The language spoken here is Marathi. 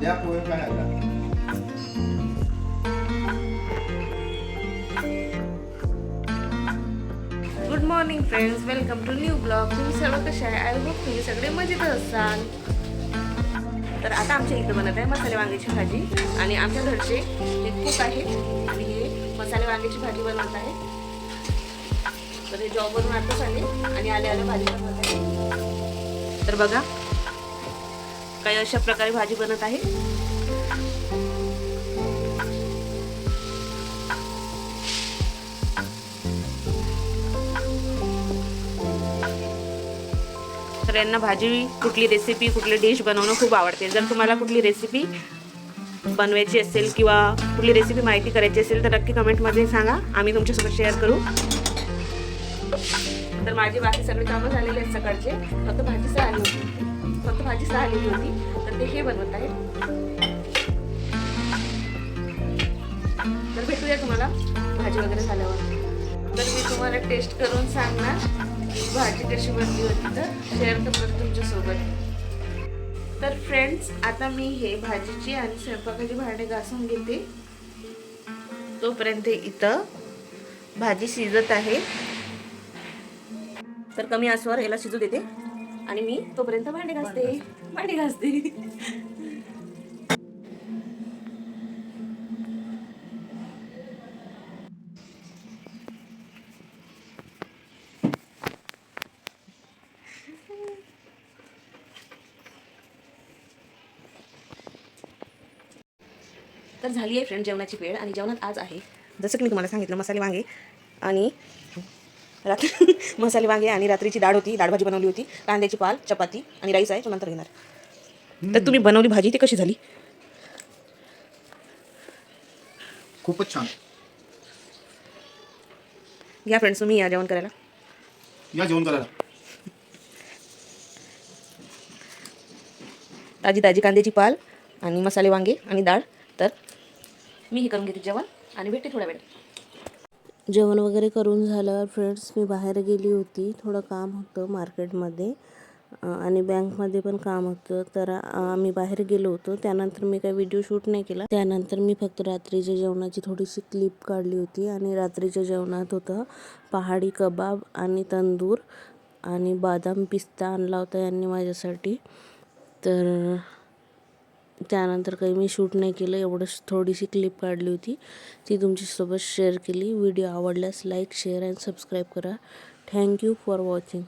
द्या pohe खाण्याला good morning friends welcome to new blog तुम्ही सर्व कसे आहे? आय होप तुम्ही सगळे मजेत असाल. तर आता आमच्या इथं बनत आहे मसाले वांग्याची भाजी. आणि आमच्या घरचे हे कुक आहे. आणि हे मसाले वांग्याची भाजी बनवत आहे. तर हे जॉबवरून आताच आले. आणि आले आले भाजी बनवत आहे. तर बघा काही अशा प्रकारे भाजी बनत आहे. तर यांना भाजी कुठली रेसिपी कुठली डिश बनवणं खूप आवडते. जर तुम्हाला कुठली रेसिपी बनवायची असेल किंवा कुठली रेसिपी माहिती करायची असेल तर नक्की कमेंटमध्ये सांगा. आम्ही तुमच्यासोबत शेअर करू. तर माझी बाकी सगळे कामं झालेले आहेत सकाळचे. फक्त भाजीच आली होती भाजी आलेली होती. तर ते हे बनवत आहे तर भेटूया तुम्हाला भाजी वगैरे झाल्यावर. तर मी तुम्हाला टेस्ट करून सांगणार भाजी कशी बनली होती तर शेअर करणार तुमच्यासोबत. तर फ्रेंड्स आता मी हे भाजीची आणि स्वयंपाकाची भांडे घासून घेते. तोपर्यंत इथं भाजी शिजत आहे. तर कमी आसवर याला शिजू देते. आणि मी तोपर्यंत भांडे घासते. भांडे घासते. तर झाली आहे फ्रेंड जेवणाची वेळ आणि जेवणात आज आहे. जसं की मी तुम्हाला सांगितलं मसाले वांगे आणि रात्री मसाले वांगे आणि रात्रीची डाळ होती डाळ भाजी बनवली होती कांद्याची पाल चपाती आणि राईस आहे नंतर घेणार. तर तुम्ही बनवली भाजी ती कशी झाली? खूपच छान. घ्या फ्रेंड्स तुम्ही या जेवण करायला. या जेवण करायला. ताजी ताजी कांद्याची पाल आणि मसाले वांगे आणि डाळ. तर मी हे करून घेते जेवण आणि भेटते थोड्या वेळ जेवण वगैरे करून झाल्यावर फ्रेंड्स मी बाहेर गेली होती. थोडं काम होतं मार्केटमध्ये. आणि बँकमध्ये पण काम होतं. तर आम्ही बाहेर गेलो होतो. त्यानंतर मी काही व्हिडिओ शूट नाही केला. त्यानंतर मी फक्त रात्रीच्या जेवणाची थोडीशी क्लिप काढली होती. आणि रात्रीच्या जेवणात होतं पहाडी कबाब आणि तंदूर आणि बदाम पिस्ता आणला होता यांनी माझ्यासाठी. तर त्यानंतर काही मी शूट नाही केलं एवढंच थोडीशी क्लिप काढली होती. ती तुमच्यासोबत शेअर केली. व्हिडिओ आवडल्यास लाईक शेअर अँड सबस्क्राईब करा. Thank you for watching